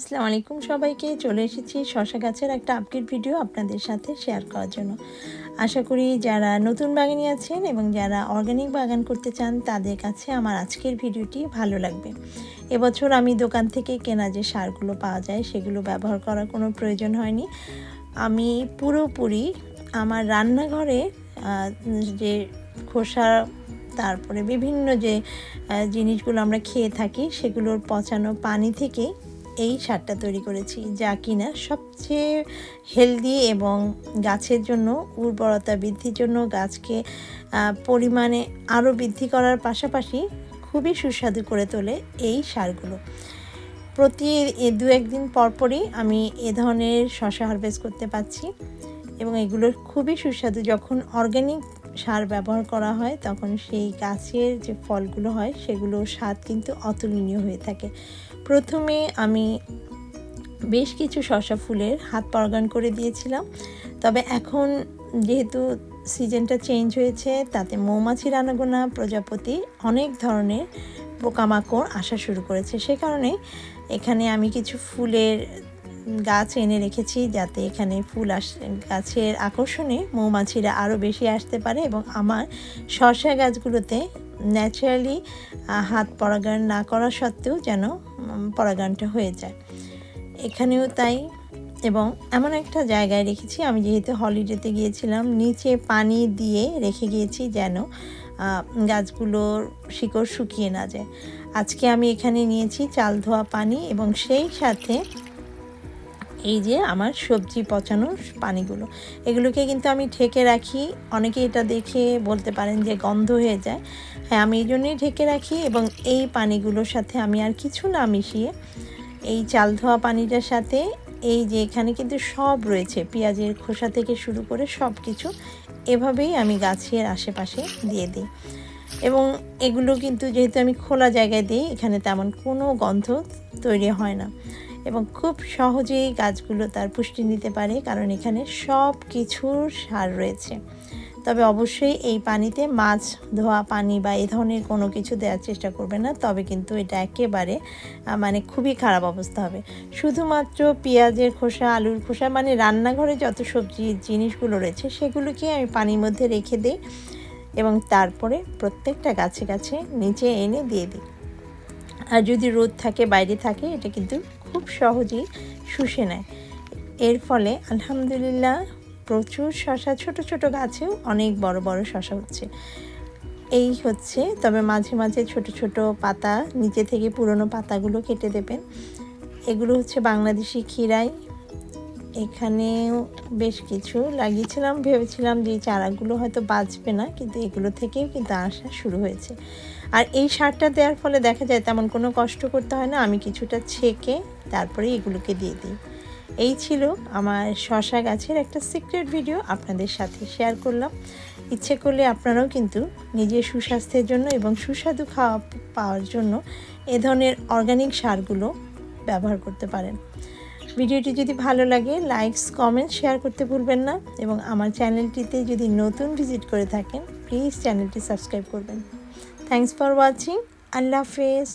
আসসালামু আলাইকুম সবাইকে। চলে এসেছি শশা গাছের একটা আপডেট ভিডিও আপনাদের সাথে শেয়ার করার জন্য। আশা করি যারা নতুন বাগানি আছেন এবং যারা অর্গানিক বাগান করতে চান, তাদের কাছে আমার আজকের ভিডিওটি ভালো লাগবে। এবছর আমি দোকান থেকে কেনা যে সারগুলো পাওয়া যায়, সেগুলো ব্যবহার করার কোনো প্রয়োজন হয়নি। আমি পুরোপুরি আমার রান্নাঘরে যে খোসা, তারপরে বিভিন্ন যে জিনিসগুলো আমরা খেয়ে থাকি, সেগুলোর পচানো পানি থেকে এই সারটা তৈরি করেছি যা কিনা সবচেয়ে হেলদি এবং গাছের জন্য উর্বরতা বৃদ্ধির জন্য গাছকে পরিমাণে আরও বৃদ্ধি করার পাশাপাশি খুবই সুস্বাদু করে তোলে এই সারগুলো। প্রতি দু একদিন পরপরই আমি এ ধরনের শশা হারভেস্ট করতে পাচ্ছি এবং এগুলোর খুবই সুস্বাদু। যখন অর্গানিক সার ব্যবহার করা হয়, তখন সেই গাছের যে ফলগুলো হয়, সেগুলোর স্বাদ কিন্তু অতুলনীয় হয়ে থাকে। প্রথমে আমি বেশ কিছু শশা ফুলের হাত পরাগান করে দিয়েছিলাম। তবে এখন যেহেতু সিজনটা চেঞ্জ হয়েছে, তাতে মৌমাছির আনাগোনা প্রজাপতি অনেক ধরনের পোকামাকড় আসা শুরু করেছে। সে কারণে এখানে আমি কিছু ফুলের গাছ এনে রেখেছি যাতে এখানে ফুল আস, গাছের আকর্ষণে মৌমাছিরা আরও বেশি আসতে পারে এবং আমার শসা গাছগুলোতে ন্যাচারালি হাত পরাগায়ন না করা সত্ত্বেও যেন পরাগায়নটা হয়ে যায়। এখানেও তাই এবং এমন একটা জায়গায় রেখেছি, আমি যেহেতু হলিডেতে গিয়েছিলাম, নিচে পানি দিয়ে রেখে গিয়েছি যেন গাছগুলোর শিকড় শুকিয়ে না যায়। আজকে আমি এখানে নিয়েছি চাল ধোয়া পানি এবং সেই সাথে এই যে আমার সবজি পচানোর পানিগুলো। এগুলোকে কিন্তু আমি ঢেকে রাখি। অনেকে এটা দেখে বলতে পারেন যে গন্ধ হয়ে যায়। হ্যাঁ আমি এই জন্যই ঢেকে রাখি এবং এই পানিগুলোর সাথে আমি আর কিছু না মিশিয়ে এই চাল ধোয়া পানিটার সাথে এই যে এখানে কিন্তু সব রয়েছে। পেঁয়াজের খোসা থেকে শুরু করে সব কিছু এভাবেই আমি গাছের আশেপাশে দিয়ে দিই। এবং এগুলো কিন্তু যেহেতু আমি খোলা জায়গায় দিই, এখানে তেমন কোনো গন্ধ তৈরি হয় না। এবং খুব সহজেই গাছগুলো তার পুষ্টি নিতে পারে, কারণ এখানে সব কিছুর সার রয়েছে। তবে অবশ্যই এই পানিতে মাছ ধোয়া পানি বা এই ধরনের কোনো কিছু দেওয়ার চেষ্টা করবে না, তবে কিন্তু এটা একেবারে মানে খুবই খারাপ অবস্থা হবে। শুধুমাত্র পেঁয়াজের খোসা, আলুর খোসা মানে রান্নাঘরে যত সবজি, জিনিসগুলো রয়েছে, সেগুলোকে আমি পানির মধ্যে রেখে দিই এবং তারপরে প্রত্যেকটা গাছে গাছে নিচে এনে দিয়ে দিই। আর যদি রোদ থাকে, বাইরে থাকে, এটা কিন্তু খুব সহজেই শুষে নেয়। এর ফলে আলহামদুলিল্লাহ প্রচুর শশা, ছোট ছোট গাছেও অনেক বড় বড় শশা হচ্ছে। এই হচ্ছে, তবে মাঝে মাঝে ছোট ছোট পাতা, নিচে থেকে পুরনো পাতাগুলো কেটে দেবেন। এগুলো হচ্ছে বাংলাদেশি খিরাই এখানেও বেশ কিছু লাগিয়েছিলাম, ভেবেছিলাম যে চারাগুলো হয়তো বাঁচবে না, কিন্তু এগুলো থেকেও কিন্তু আসা শুরু হয়েছে। আর এই সারটা দেওয়ার ফলে দেখা যায় তেমন কোনো কষ্ট করতে হয় না, আমি কিছুটা ছেঁকে তারপরে এগুলোকে দিয়ে দিই। এই ছিল আমার শশা গাছের একটা সিক্রেট ভিডিও আপনাদের সাথে শেয়ার করলাম। ইচ্ছে করলে আপনারাও কিন্তু নিজের সুস্বাস্থ্যের জন্য এবং সুস্বাদু খাওয়া পাওয়ার জন্য এ ধরনের অর্গানিক সারগুলো ব্যবহার করতে পারেন। ভিডিওটি যদি ভালো লাগে লাইকস কমেন্ট শেয়ার করতে ভুলবেন না এবং আমার চ্যানেলটিতে যদি নতুন ভিজিট করে থাকেন প্লিজ চ্যানেলটি সাবস্ক্রাইব করবেন। থ্যাংকস ফর ওয়াচিং আল্লাহ হাফেজ।